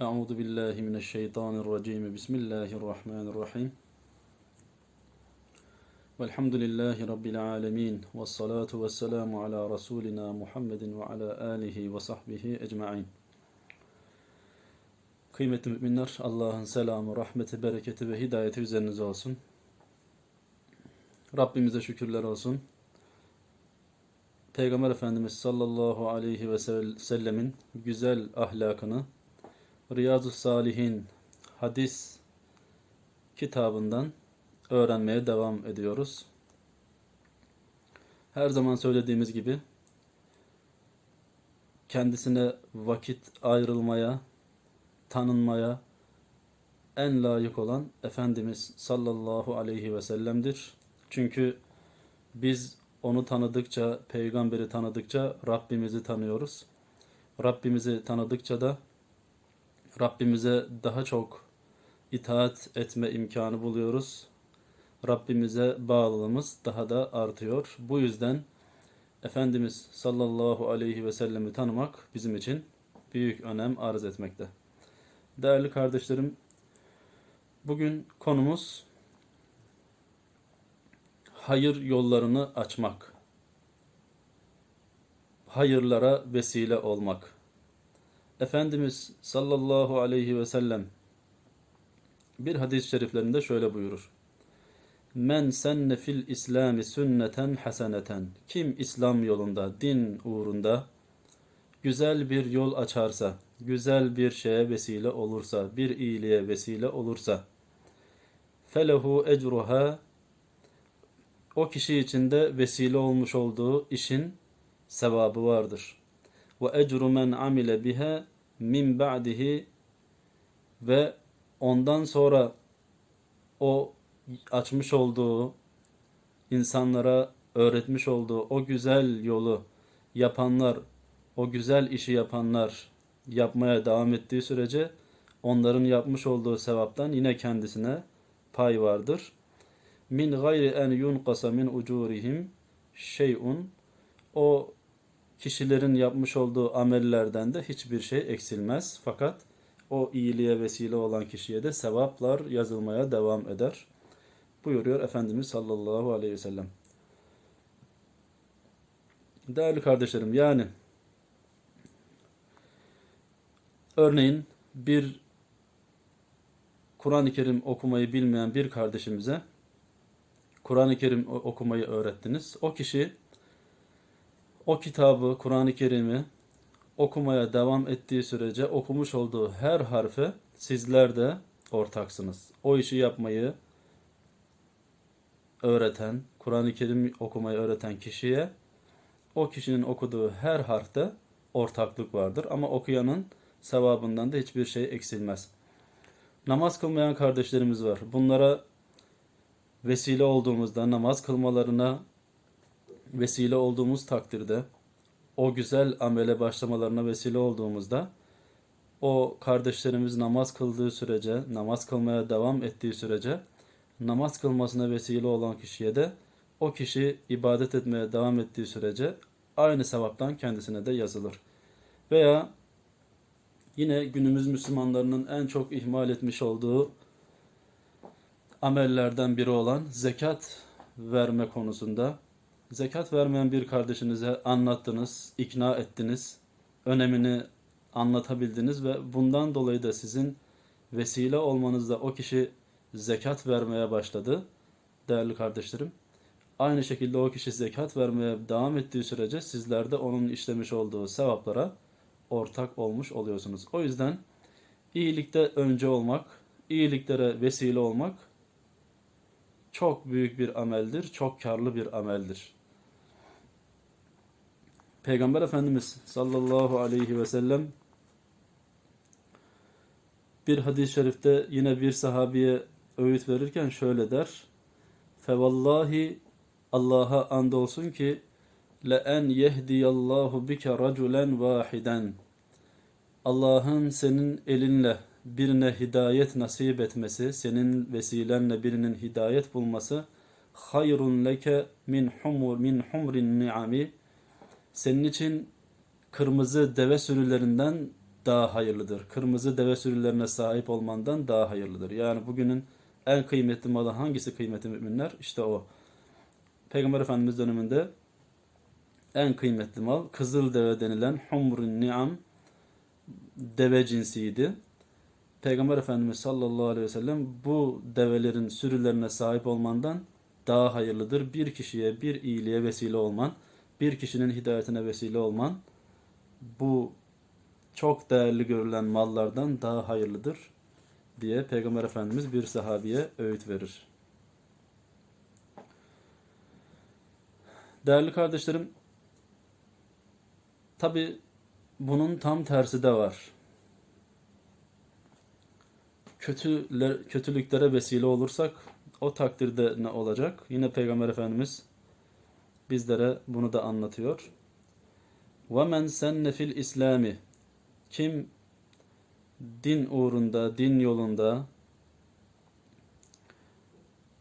Euzu billahi mineşşeytanirracim. Bismillahirrahmanirrahim. Velhamdülillahi rabbil alamin. Ves salatu vesselamu ala rasulina Muhammedin ve ala alihi ve sahbihi ecmaîn. Kıymetli müminler, Allah'ın selamı, rahmeti, bereketi ve hidayeti üzerinize olsun. Rabbimize şükürler olsun. Peygamber Efendimiz sallallahu aleyhi ve sellemin güzel ahlakını Riyazu Salihin hadis kitabından öğrenmeye devam ediyoruz. Her zaman söylediğimiz gibi kendisine vakit ayrılmaya, tanınmaya en layık olan Efendimiz sallallahu aleyhi ve sellem'dir. Çünkü biz onu tanıdıkça, peygamberi tanıdıkça Rabbimizi tanıyoruz. Rabbimizi tanıdıkça da Rabbimize daha çok itaat etme imkanı buluyoruz. Rabbimize bağlılığımız daha da artıyor. Bu yüzden Efendimiz sallallahu aleyhi ve sellemi tanımak bizim için büyük önem arz etmekte. Değerli kardeşlerim, bugün konumuz hayır yollarını açmak. Hayırlara vesile olmak. Efendimiz sallallahu aleyhi ve sellem bir hadis-i şeriflerinde şöyle buyurur. Men senne fil İslami sünneten haseneten. Kim İslam yolunda, din uğrunda güzel bir yol açarsa, güzel bir şeye vesile olursa, bir iyiliğe vesile olursa, felehu ecruha o kişi için de vesile olmuş olduğu işin sevabı vardır. Ve ecru men amile biha min ba'dihi ve ondan sonra o açmış olduğu insanlara öğretmiş olduğu o güzel yolu yapanlar, o güzel işi yapanlar yapmaya devam ettiği sürece onların yapmış olduğu sevaptan yine kendisine pay vardır. Min gayri en yunqasa min ucurihim şey'un o kişilerin yapmış olduğu amellerden de hiçbir şey eksilmez. Fakat o iyiliğe vesile olan kişiye de sevaplar yazılmaya devam eder. Buyuruyor Efendimiz sallallahu aleyhi ve sellem. Değerli kardeşlerim yani örneğin bir Kur'an-ı Kerim okumayı bilmeyen bir kardeşimize Kur'an-ı Kerim okumayı öğrettiniz. O kişi o kitabı, Kur'an-ı Kerim'i okumaya devam ettiği sürece okumuş olduğu her harfe sizler de ortaksınız. O işi yapmayı öğreten, Kur'an-ı Kerim okumayı öğreten kişiye o kişinin okuduğu her harfte ortaklık vardır. Ama okuyanın sevabından da hiçbir şey eksilmez. Namaz kılmayan kardeşlerimiz var. Bunlara vesile olduğumuzda namaz kılmalarına vesile olduğumuz takdirde o güzel amele başlamalarına vesile olduğumuzda o kardeşlerimiz namaz kıldığı sürece, namaz kılmaya devam ettiği sürece namaz kılmasına vesile olan kişiye de o kişi ibadet etmeye devam ettiği sürece aynı sevaptan kendisine de yazılır. Veya yine günümüz Müslümanlarının en çok ihmal etmiş olduğu amellerden biri olan zekat verme konusunda zekat vermeyen bir kardeşinize anlattınız, ikna ettiniz, önemini anlatabildiniz ve bundan dolayı da sizin vesile olmanızda o kişi zekat vermeye başladı değerli kardeşlerim. Aynı şekilde o kişi zekat vermeye devam ettiği sürece sizler de onun işlemiş olduğu sevaplara ortak olmuş oluyorsunuz. O yüzden iyilikte önce olmak, iyiliklere vesile olmak çok büyük bir ameldir, çok karlı bir ameldir. Peygamber Efendimiz sallallahu aleyhi ve sellem bir hadis-i şerifte yine bir sahabiye öğüt verirken şöyle der. Fevallahi Allah'a andolsun ki le en yehdiyallahu bike raculen vahiden. Allah'ın senin elinle birine hidayet nasip etmesi, senin vesilenle birinin hidayet bulması hayrun leke min humur min humrin ni'ami senin için kırmızı deve sürülerinden daha hayırlıdır. Kırmızı deve sürülerine sahip olmandan daha hayırlıdır. Yani bugünün en kıymetli malı hangisi kıymetli müminler? İşte o. Peygamber Efendimiz döneminde en kıymetli mal kızıl deve denilen humrun ni'am deve cinsiydi. Peygamber Efendimiz sallallahu aleyhi ve sellem bu develerin sürülerine sahip olmandan daha hayırlıdır. Bir kişiye bir iyiliğe vesile olman, bir kişinin hidayetine vesile olman bu çok değerli görülen mallardan daha hayırlıdır diye Peygamber Efendimiz bir sahabiye öğüt verir. Değerli kardeşlerim, tabi bunun tam tersi de var. Kötüler, kötülüklere vesile olursak o takdirde ne olacak? Yine Peygamber Efendimiz bizlere bunu da anlatıyor. وَمَنْ سَنَّ fil İslami Kim din uğrunda, din yolunda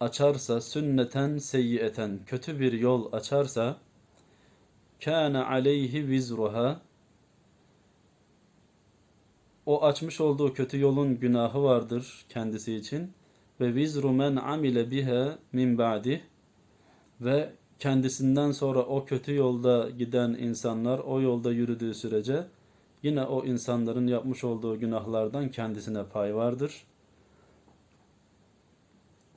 açarsa sünneten seyyieten kötü bir yol açarsa kana aleyhi vizruha o açmış olduğu kötü yolun günahı vardır kendisi için ve vizru men amile biha min ba'di ve kendisinden sonra o kötü yolda giden insanlar o yolda yürüdüğü sürece yine o insanların yapmış olduğu günahlardan kendisine pay vardır.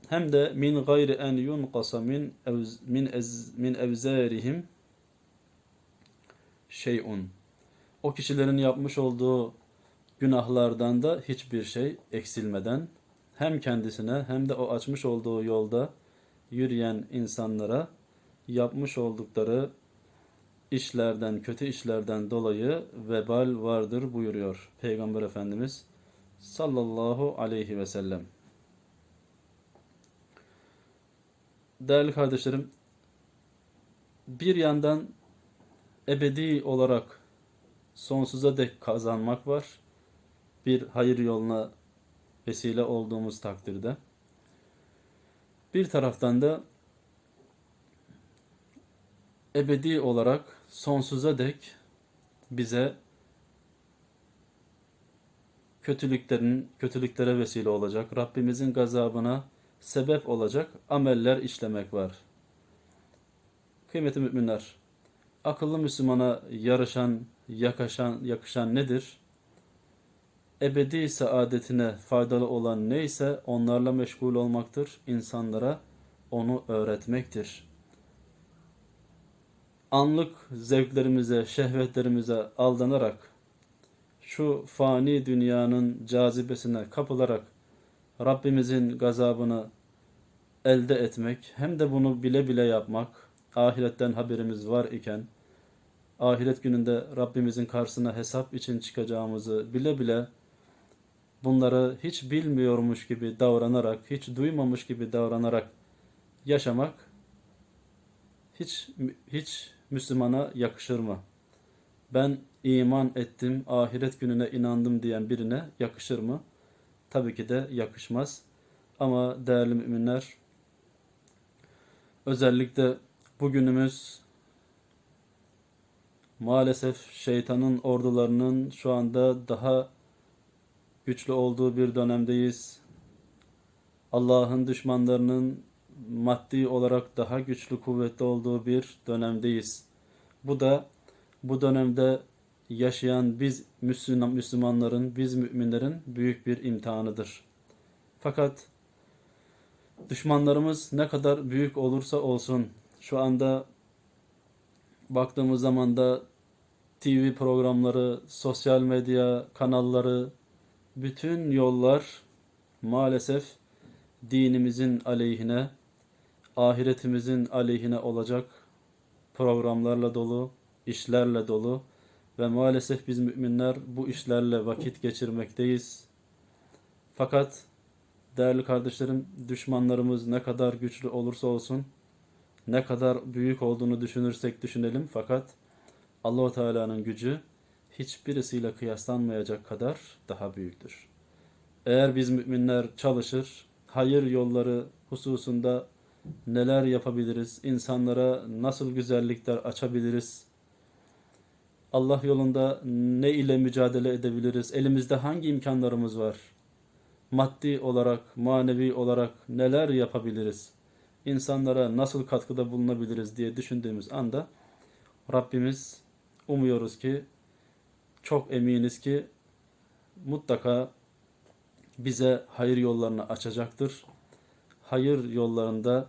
Hem de min gayri en yunqasa min evz, min ez, min evzarihim şeyun. O kişilerin yapmış olduğu günahlardan da hiçbir şey eksilmeden hem kendisine hem de o açmış olduğu yolda yürüyen insanlara yapmış oldukları işlerden, kötü işlerden dolayı vebal vardır buyuruyor Peygamber Efendimiz sallallahu aleyhi ve sellem. Değerli kardeşlerim, bir yandan ebedi olarak sonsuza dek kazanmak var. Bir hayır yoluna vesile olduğumuz takdirde. Bir taraftan da ebedi olarak sonsuza dek bize kötülüklerin kötülüklere vesile olacak, Rabbimizin gazabına sebep olacak ameller işlemek var. Kıymetli müminler, akıllı Müslümana yarışan, yakışan, yakışan nedir? Ebedi saadetine faydalı olan neyse onlarla meşgul olmaktır, insanlara onu öğretmektir anlık zevklerimize, şehvetlerimize aldanarak, şu fani dünyanın cazibesine kapılarak Rabbimizin gazabını elde etmek, hem de bunu bile bile yapmak, ahiretten haberimiz var iken, ahiret gününde Rabbimizin karşısına hesap için çıkacağımızı bile bile bunları hiç bilmiyormuş gibi davranarak, hiç duymamış gibi davranarak yaşamak hiç hiç Müslümana yakışır mı? Ben iman ettim, ahiret gününe inandım diyen birine yakışır mı? Tabii ki de yakışmaz. Ama değerli müminler, özellikle bugünümüz maalesef şeytanın ordularının şu anda daha güçlü olduğu bir dönemdeyiz. Allah'ın düşmanlarının maddi olarak daha güçlü kuvvetli olduğu bir dönemdeyiz. Bu da bu dönemde yaşayan biz Müslümanların, biz müminlerin büyük bir imtihanıdır. Fakat düşmanlarımız ne kadar büyük olursa olsun şu anda baktığımız zaman da TV programları, sosyal medya kanalları, bütün yollar maalesef dinimizin aleyhine, ahiretimizin aleyhine olacak programlarla dolu, işlerle dolu ve maalesef biz müminler bu işlerle vakit geçirmekteyiz. Fakat değerli kardeşlerim düşmanlarımız ne kadar güçlü olursa olsun, ne kadar büyük olduğunu düşünürsek düşünelim fakat Allahu Teala'nın gücü hiçbirisiyle kıyaslanmayacak kadar daha büyüktür. Eğer biz müminler çalışır, hayır yolları hususunda neler yapabiliriz, insanlara nasıl güzellikler açabiliriz, Allah yolunda ne ile mücadele edebiliriz? Elimizde hangi imkanlarımız var? Maddi olarak, manevi olarak neler yapabiliriz? İnsanlara nasıl katkıda bulunabiliriz diye düşündüğümüz anda Rabbimiz umuyoruz ki çok eminiz ki mutlaka bize hayır yollarını açacaktır. Hayır yollarında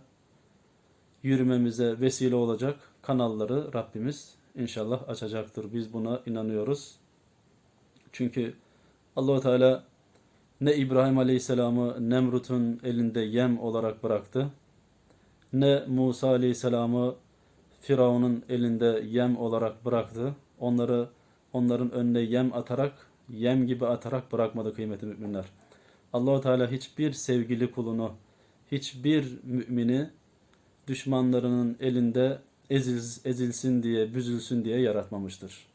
yürümemize vesile olacak kanalları Rabbimiz inşallah açacaktır. Biz buna inanıyoruz. Çünkü Allahu Teala ne İbrahim Aleyhisselam'ı Nemrut'un elinde yem olarak bıraktı, ne Musa Aleyhisselam'ı Firavun'un elinde yem olarak bıraktı. Onları onların önüne yem atarak, yem gibi atarak bırakmadı kıymetli müminler. Allahu Teala hiçbir sevgili kulunu, hiçbir mümini düşmanlarının elinde ezil, ezilsin diye, büzülsün diye yaratmamıştır.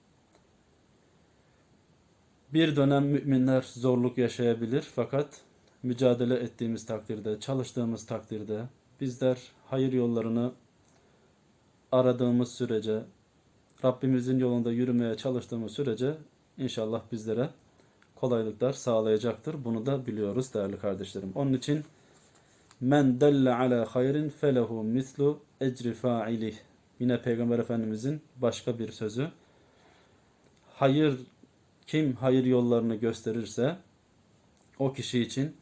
Bir dönem müminler zorluk yaşayabilir fakat mücadele ettiğimiz takdirde, çalıştığımız takdirde bizler hayır yollarını aradığımız sürece, Rabbimizin yolunda yürümeye çalıştığımız sürece inşallah bizlere kolaylıklar sağlayacaktır. Bunu da biliyoruz değerli kardeşlerim. Onun için men delle ala hayrin felehu mislu ecri fa'ilih. Yine Peygamber Efendimizin başka bir sözü. Hayır kim hayır yollarını gösterirse o kişi için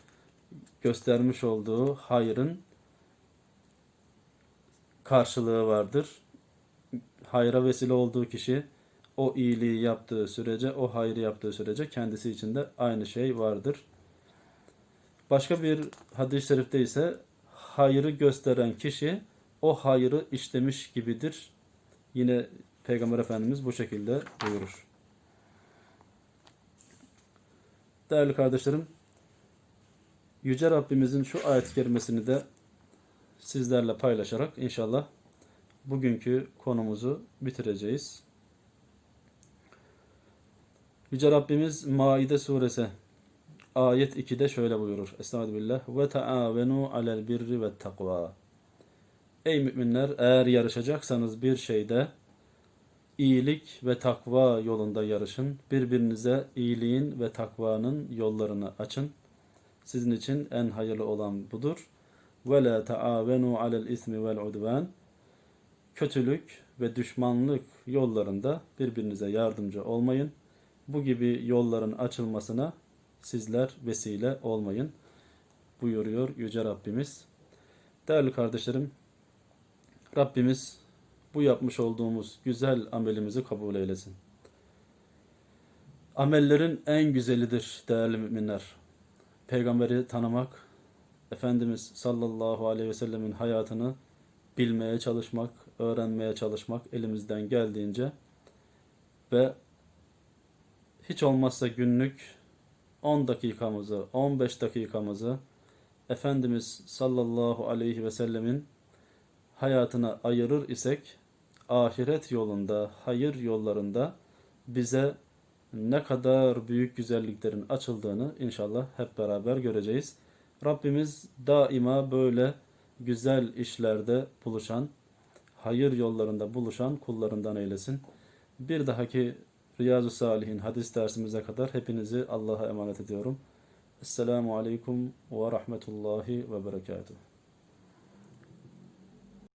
göstermiş olduğu hayrın karşılığı vardır. Hayra vesile olduğu kişi o iyiliği yaptığı sürece, o hayrı yaptığı sürece kendisi için de aynı şey vardır. Başka bir hadis-i şerifte ise hayrı gösteren kişi o hayrı işlemiş gibidir. Yine Peygamber Efendimiz bu şekilde buyurur. Değerli kardeşlerim, Yüce Rabbimizin şu ayet-i kerimesini de sizlerle paylaşarak inşallah bugünkü konumuzu bitireceğiz. Yüce Rabbimiz Maide suresi ayet 2'de şöyle buyurur. Estağfirullah. Ve taavenu alel birri ve takva. Ey müminler eğer yarışacaksanız bir şeyde iyilik ve takva yolunda yarışın. Birbirinize iyiliğin ve takvanın yollarını açın. Sizin için en hayırlı olan budur. Ve la taavenu alel ismi vel udvan. Kötülük ve düşmanlık yollarında birbirinize yardımcı olmayın. Bu gibi yolların açılmasına sizler vesile olmayın buyuruyor Yüce Rabbimiz. Değerli kardeşlerim, Rabbimiz bu yapmış olduğumuz güzel amelimizi kabul eylesin. Amellerin en güzelidir değerli müminler. Peygamberi tanımak, Efendimiz sallallahu aleyhi ve sellemin hayatını bilmeye çalışmak, öğrenmeye çalışmak elimizden geldiğince ve hiç olmazsa günlük 10 dakikamızı, 15 dakikamızı Efendimiz sallallahu aleyhi ve sellemin hayatına ayırır isek ahiret yolunda, hayır yollarında bize ne kadar büyük güzelliklerin açıldığını inşallah hep beraber göreceğiz. Rabbimiz daima böyle güzel işlerde buluşan, hayır yollarında buluşan kullarından eylesin. Bir dahaki Riyazu Salihin hadis dersimize kadar hepinizi Allah'a emanet ediyorum. Esselamu Aleyküm ve Rahmetullahi ve Berekatuhu.